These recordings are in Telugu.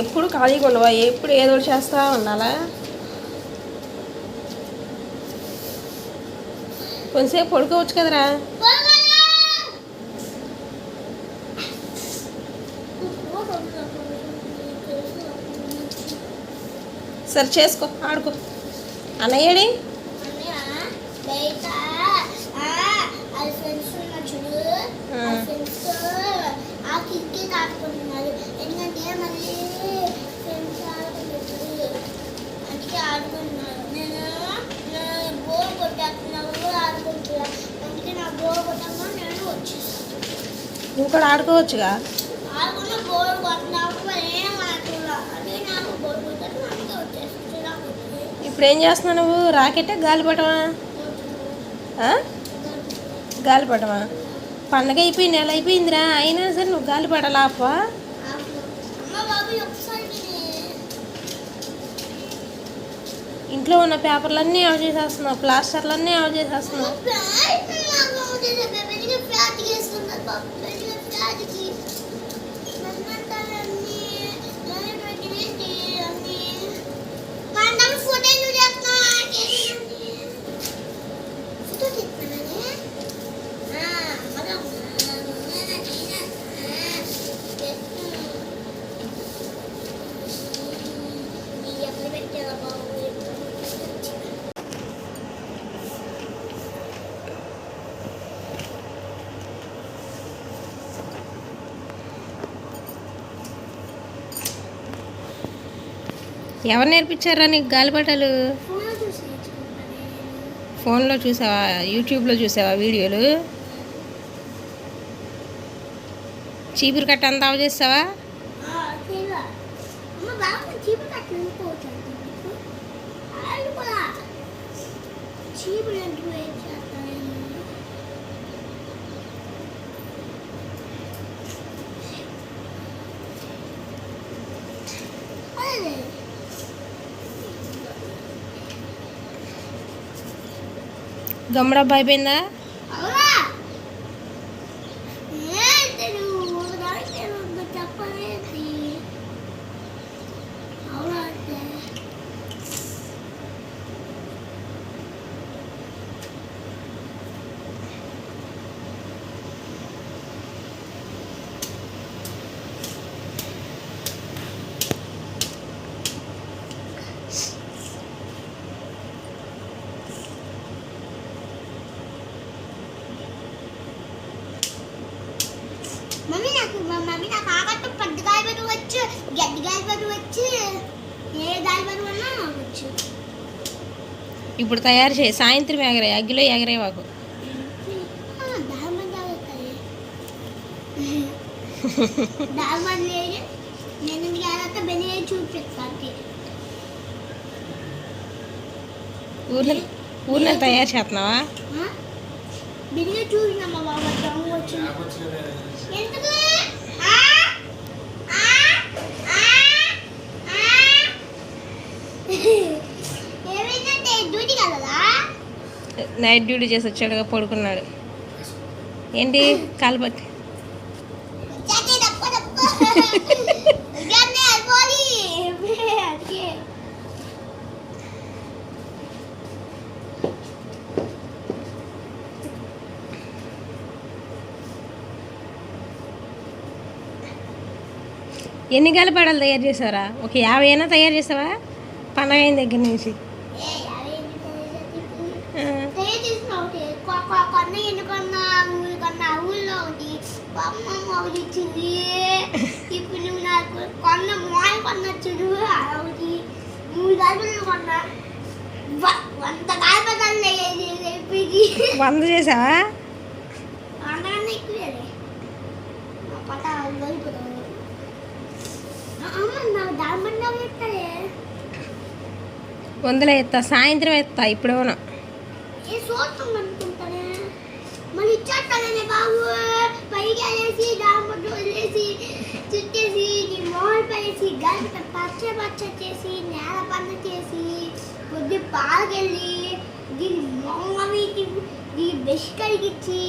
ఎప్పుడు ఖాళీగా ఉండవా? ఎప్పుడు ఏదో చేస్తా ఉండాలా? కొంతసేపు పడుకోవచ్చు కదరా. సరే చేసుకో ఆడుకో. అన్నయ్యడి బయట ఆడుకుంటున్నారు. ఎందుకంటే మళ్ళీ ఫ్రెండ్స్ ఆడుకుంటారు అందుకే ఆడుకుంటున్నారు. నేను బోర్ కొట్టేస్తున్నావు ఆడుకుంటున్నా. అందుకే నాకు బోర్ కొట్టగా నేను వచ్చేసాను నువ్వు కూడా ఆడుకోవచ్చుగా? ఆడుకున్న బోర్ కొట్టినప్పుడు ఏం ఆడుతున్నా అందుకే నాకు బోర్ కొట్టాను అందుకే వచ్చేసి నాకు వచ్చేసి ఇప్పుడు ఏం చేస్తున్నావు నువ్వు? రాకెట్టా? గాలిపటమా? గాలిపటమా? పండగ అయిపోయి నెల అయిపోయిందిరా. అయినా సరే నువ్వు గాలి పడలాపా ఇంట్లో ఉన్న పేపర్లన్నీ ఆవ్ చేసేస్తున్నావు ప్లాస్టర్లన్నీ ఆవ్ చేసేస్తున్నావు. ఎవరు నేర్పించారా నీకు గాలిపటాలు? ఫోన్లో చూసావా? యూట్యూబ్లో చూసావా వీడియోలు? చీపురు కట్ట అంతా ఆవ్ చేస్తావా? చీపురు ગમડા ભાઈ બહેનના గడ్డి వచ్చు ఏ నాకు వచ్చు ఇప్పుడు తయారు చేయి. సాయంత్రం ఎగరే అగ్గిలో ఎగరే చూపిస్తాను ఊర్లో ఊర్లో తయారు చేస్తున్నావా? బిరిగా చూసినమ్మా బాబా. దొంగ వచ్చింది. ఎందుకు? నైట్ డ్యూటీ చేసి వచ్చాడుగా పడుకున్నాడు. ఏంటి? కాలుపట్టి ఎన్ని గాలిపడాలు తయారు చేసావరా? ఒక యాభై అయినా తయారు చేసావా? పండగ అయిన దగ్గర నుంచి. ఇప్పుడు నువ్వు నాకు కొన్న మాయ కొన్న ఒకటి మూడు వంద వంద చేసావా? అంతకన్నా నా అమ్మ నాకు దాని వందలే ఎత్తా సాయంత్రం ఎత్తా ఇప్పుడు ఇవ్వను. ఏ చూస్తాం అనుకుంటానే మళ్ళీ ఇచ్చేస్తానే బాబు పైకి వెళ్ళేసి దాంట్లో వదిలేసి చుట్టేసి నీ మోహన్ పడేసి గల్ప పచ్చ పచ్చ చేసి నేల పన్న చేసి కొద్ది పాలకెళ్ళి దీని మొంగ వీటి దీని బ్రష్ కడిగిచ్చి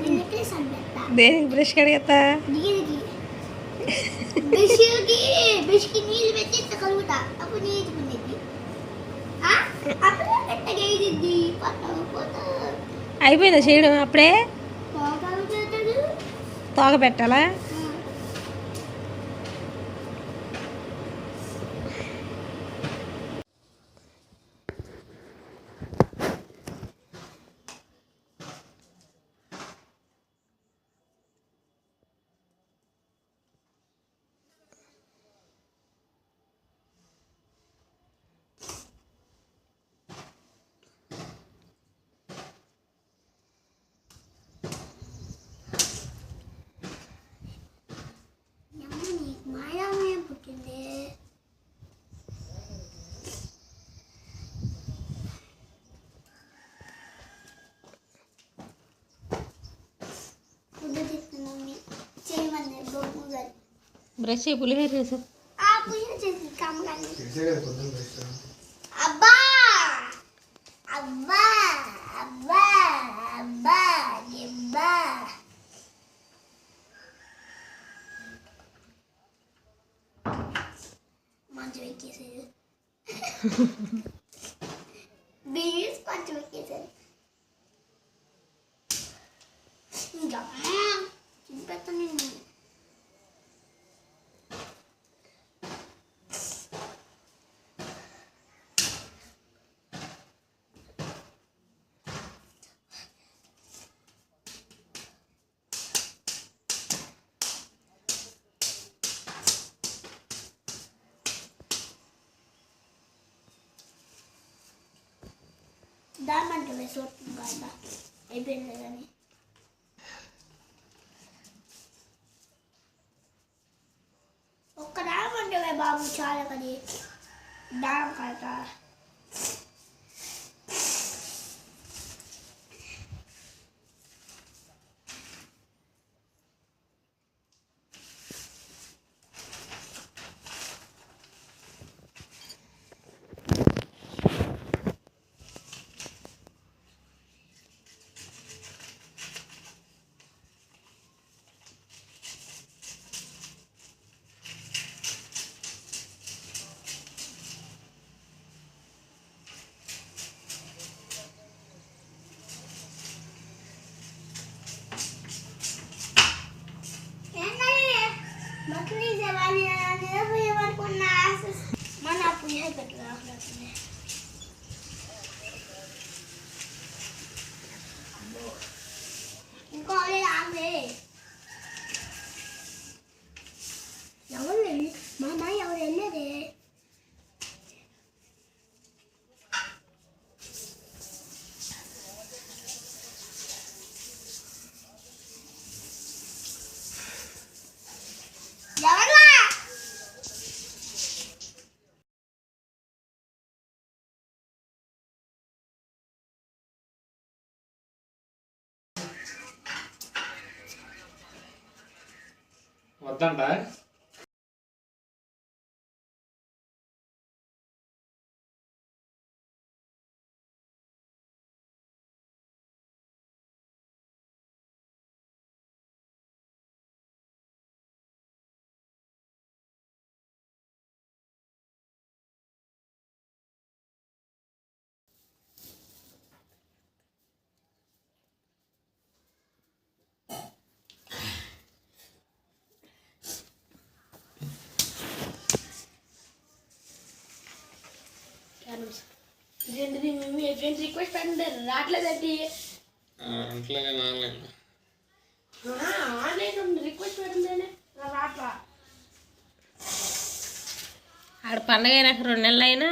నేను నెక్లెస్ అని పెడతా దేనికి బ్రష్ కడిగేస్తా దీనికి బిషుకి బిష్కి నీళ్ళు పెట్టి ఇట్లా కలుగుతా అప్పుడు నీళ్ళు అయిపోయిందా చేయడం అప్పుడే? తోక పెట్టాలా? బ్రష్ పులిహోర చేసా అబ్బా! అబ్బా! అబ్బా! అబ్బా! అబ్బా! మంచి ఎక్కేసారు బీస్ మంచి ఎక్కేసారు ఇంకా చింపేస్తాను నేను. దామంటే వేసి వస్తుంది కదా అయిపోయింది కానీ ఒక్క దామంటే బాబు చాలా కది దారం కదా వద్దంట. ఫ్రెండ్స్ రిక్వెస్ట్ అంటే రావట్లేదండి అట్లాగే ఆన్లైన్ రిక్వెస్ట్ ఆడ పండగ అయినాక రెండు నెలలు అయినా.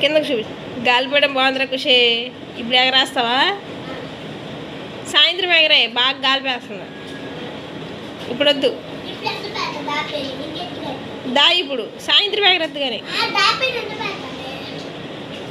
కిందకు చూపి గాలిపడం బాగుందిరా ఖుషి ఇప్పుడు ఎగరేస్తావా సాయంత్రం ఎగరే బాగా గాలి పేస్తుంది ఇప్పుడు వద్దు. దా ఇప్పుడు. సాయంత్రం ఎగరద్దు కానీ.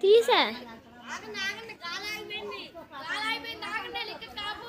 తీసా. ఆగండి ఆగిపోయింది. ఆగిపోయింది కాపు.